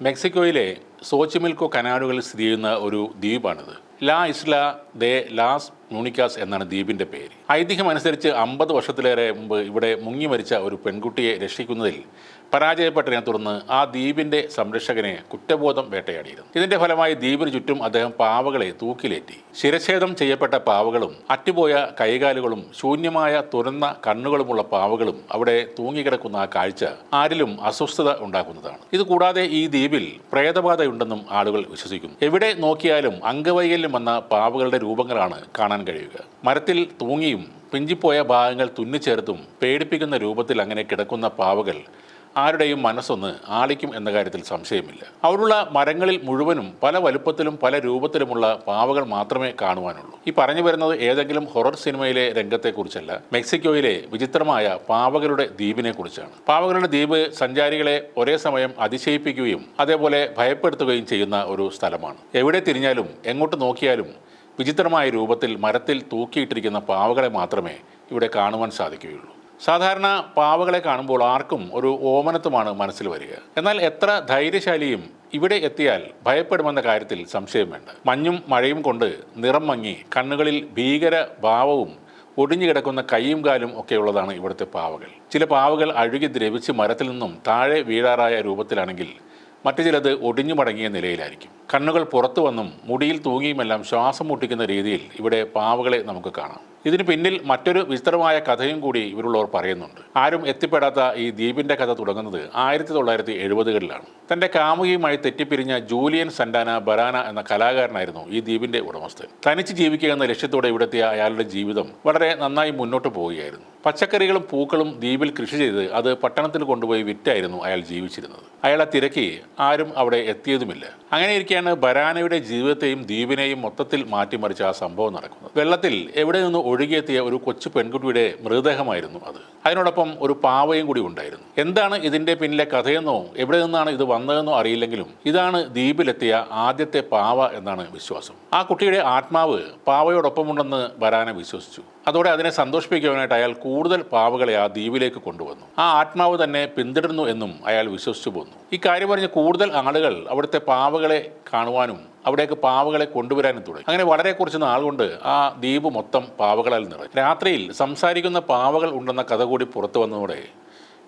മെക്സിക്കോയിലെ സോച്ചിമിൽക്കോ കനാലുകളിൽ സ്ഥിതി ചെയ്യുന്ന ഒരു ദ്വീപാണിത്. ലാ ഇസ്ല ദേ ലാസ് മ്യൂണിക്കാസ് എന്നാണ് ദ്വീപിന്റെ പേര്. ഐതിഹ്യം അനുസരിച്ച് അമ്പത് വർഷത്തിലേറെ മുമ്പ് ഇവിടെ മുങ്ങി മരിച്ച ഒരു പെൺകുട്ടിയെ രക്ഷിക്കുന്നതിൽ പരാജയപ്പെട്ടതിനെ തുടർന്ന് ആ ദ്വീപിന്റെ സംരക്ഷകനെ കുറ്റബോധം വേട്ടയാടിയിരുന്നു. ഇതിന്റെ ഫലമായി ദ്വീപിന് ചുറ്റും അദ്ദേഹം പാവകളെ തൂക്കിലേറ്റി. ശിരച്ഛേദം ചെയ്യപ്പെട്ട പാവകളും അറ്റുപോയ കൈകാലുകളും ശൂന്യമായ തുറന്ന കണ്ണുകളുമുള്ള പാവകളും അവിടെ തൂങ്ങിക്കിടക്കുന്ന ആ കാഴ്ച ആരിലും അസ്വസ്ഥത ഉണ്ടാക്കുന്നതാണ്. ഇതുകൂടാതെ ഈ ദ്വീപിൽ പ്രേതബാധയുണ്ടെന്നും ആളുകൾ വിശ്വസിക്കുന്നു. എവിടെ നോക്കിയാലും അംഗവൈകല്യം വന്ന പാവകളുടെ രൂപങ്ങളാണ് കാണാൻ കഴിയുക. മരത്തിൽ തൂങ്ങിയും പിഞ്ചിപ്പോയ ഭാഗങ്ങൾ തുന്നിച്ചേർത്തും പേടിപ്പിക്കുന്ന രൂപത്തിൽ അങ്ങനെ കിടക്കുന്ന പാവകൾ ആരുടെയും മനസ്സൊന്ന് ആളിക്കും എന്ന കാര്യത്തിൽ സംശയമില്ല. അവരുള്ള മരങ്ങളിൽ മുഴുവനും പല വലുപ്പത്തിലും പല രൂപത്തിലുമുള്ള പാവകൾ മാത്രമേ കാണുവാനുള്ളൂ. ഈ പറഞ്ഞു വരുന്നത് ഏതെങ്കിലും ഹൊറർ സിനിമയിലെ രംഗത്തെക്കുറിച്ചല്ല മെക്സിക്കോയിലെ വിചിത്രമായ പാവകളുടെ ദ്വീപിനെ കുറിച്ചാണ്. പാവകളുടെ ദ്വീപ് സഞ്ചാരികളെ ഒരേ സമയം അതിശയിപ്പിക്കുകയും അതേപോലെ ഭയപ്പെടുത്തുകയും ചെയ്യുന്ന ഒരു സ്ഥലമാണ്. എവിടെ തിരിഞ്ഞാലും എങ്ങോട്ട് നോക്കിയാലും വിചിത്രമായ രൂപത്തിൽ മരത്തിൽ തൂക്കിയിട്ടിരിക്കുന്ന പാവകളെ മാത്രമേ ഇവിടെ കാണുവാൻ സാധിക്കുകയുള്ളൂ. സാധാരണ പാവകളെ കാണുമ്പോൾ ആർക്കും ഒരു ഓമനത്വമാണ് മനസ്സിൽ വരിക. എന്നാൽ എത്ര ധൈര്യശാലിയും ഇവിടെ എത്തിയാൽ ഭയപ്പെടുമെന്ന കാര്യത്തിൽ സംശയം വേണ്ട. മഞ്ഞും മഴയും കൊണ്ട് നിറം മങ്ങി കണ്ണുകളിൽ ഭീകര ഭാവവും ഒടിഞ്ഞു കിടക്കുന്ന കൈയും കാലും ഒക്കെയുള്ളതാണ് ഇവിടുത്തെ പാവകൾ. ചില പാവകൾ അഴുകി ദ്രവിച്ച് മരത്തിൽ നിന്നും താഴെ വീഴാറായ രൂപത്തിലാണെങ്കിൽ മറ്റു ചിലത് ഒടിഞ്ഞു മടങ്ങിയ നിലയിലായിരിക്കും. കണ്ണുകൾ പുറത്തു വന്നും മുടിയിൽ തൂങ്ങിയുമെല്ലാം ശ്വാസം മുട്ടിക്കുന്ന രീതിയിൽ ഇവിടെ പാവകളെ നമുക്ക് കാണാം. ഇതിന് പിന്നിൽ മറ്റൊരു വിചിത്രമായ കഥയും കൂടി ഇവരുള്ളവർ പറയുന്നുണ്ട്. ആരും എത്തിപ്പെടാത്ത ഈ ദ്വീപിന്റെ കഥ തുടങ്ങുന്നത് ആയിരത്തി തൊള്ളായിരത്തി എഴുപതുകളിലാണ് തന്റെ കാമുകിയുമായി തെറ്റിപ്പിരിഞ്ഞ ജൂലിയൻ സന്റാന ബറാന എന്ന കലാകാരനായിരുന്നു ഈ ദ്വീപിന്റെ ഉടമസ്ഥൻ. തനിച്ച് ജീവിക്കുക എന്ന ലക്ഷ്യത്തോടെ ഇവിടെത്തിയ അയാളുടെ ജീവിതം വളരെ നന്നായി മുന്നോട്ട് പോവുകയായിരുന്നു. പച്ചക്കറികളും പൂക്കളും ദ്വീപിൽ കൃഷി ചെയ്ത് അത് പട്ടണത്തിൽ കൊണ്ടുപോയി വിറ്റായിരുന്നു അയാൾ ജീവിച്ചിരുന്നത്. അയാളെ തിരക്കി ആരും അവിടെ എത്തിയതുമില്ല. അങ്ങനെ ഇരിക്കെയാണ് ബരാനയുടെ ജീവിതത്തെയും ദ്വീപിനെയും മൊത്തത്തിൽ മാറ്റിമറിച്ച ആ സംഭവം നടക്കുന്നത്. വെള്ളത്തിൽ എവിടെ നിന്ന് ഒഴുകിയെത്തിയ ഒരു കൊച്ചു പെൺകുട്ടിയുടെ മൃതദേഹമായിരുന്നു അത്. അതിനോടൊപ്പം ഒരു പാവയും കൂടി ഉണ്ടായിരുന്നു. എന്താണ് ഇതിന്റെ പിന്നിലെ കഥയെന്നോ എവിടെ നിന്നാണ് ഇത് വന്നതെന്നോ അറിയില്ലെങ്കിലും ഇതാണ് ദ്വീപിലെത്തിയ ആദ്യത്തെ പാവ എന്നാണ് വിശ്വാസം. ആ കുട്ടിയുടെ ആത്മാവ് പാവയോടൊപ്പമുണ്ടെന്ന് വരാനെ വിശ്വസിച്ചു. അതോടെ അതിനെ സന്തോഷിപ്പിക്കുവാനായിട്ട് അയാൾ കൂടുതൽ പാവകളെ ആ ദ്വീപിലേക്ക് കൊണ്ടുവന്നു. ആ ആത്മാവ് തന്നെ പിന്തുടരുന്നു എന്നും അയാൾ വിശ്വസിച്ചു പോന്നു. ഈ കാര്യം പറഞ്ഞ് കൂടുതൽ ആളുകൾ അവിടുത്തെ പാവകളെ കാണുവാനും അവിടേക്ക് പാവകളെ കൊണ്ടുവരാനും തുടങ്ങി. അങ്ങനെ വളരെ കുറച്ച് നാൾ കൊണ്ട് ആ ദ്വീപ് മൊത്തം പാവകളാൽ നിറഞ്ഞു. രാത്രിയിൽ സംസാരിക്കുന്ന പാവകൾ ഉണ്ടെന്ന കഥ കൂടി പുറത്തു വന്നതോടെ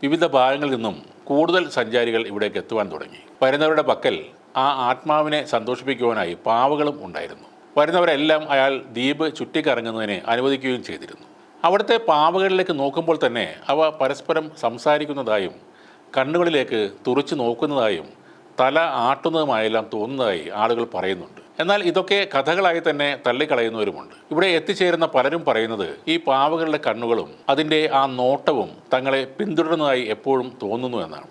വിവിധ ഭാഗങ്ങളിൽ നിന്നും കൂടുതൽ സഞ്ചാരികൾ ഇവിടേക്ക് എത്തുവാൻ തുടങ്ങി. വരുന്നവരുടെ പക്കൽ ആ ആത്മാവിനെ സന്തോഷിപ്പിക്കുവാനായി പാവകളും ഉണ്ടായിരുന്നു. വരുന്നവരെല്ലാം അയാൾ ദ്വീപ് ചുറ്റിക്കറങ്ങുന്നതിനെ അനുവദിക്കുകയും ചെയ്തിരുന്നു. അവിടുത്തെ പാവകളിലേക്ക് നോക്കുമ്പോൾ തന്നെ അവ പരസ്പരം സംസാരിക്കുന്നതായും കണ്ണുകളിലേക്ക് തുറച്ചു നോക്കുന്നതായും തല ആട്ടുന്നതുമായെല്ലാം തോന്നുന്നതായി ആളുകൾ പറയുന്നുണ്ട്. എന്നാൽ ഇതൊക്കെ കഥകളായി തന്നെ തള്ളിക്കളയുന്നവരുമുണ്ട്. ഇവിടെ എത്തിച്ചേരുന്ന പലരും പറയുന്നത് ഈ പാവകളുടെ കണ്ണുകളും അതിന്റെ ആ നോട്ടവും തങ്ങളെ പിന്തുടരുന്നതായി എപ്പോഴും തോന്നുന്നു എന്നാണ്.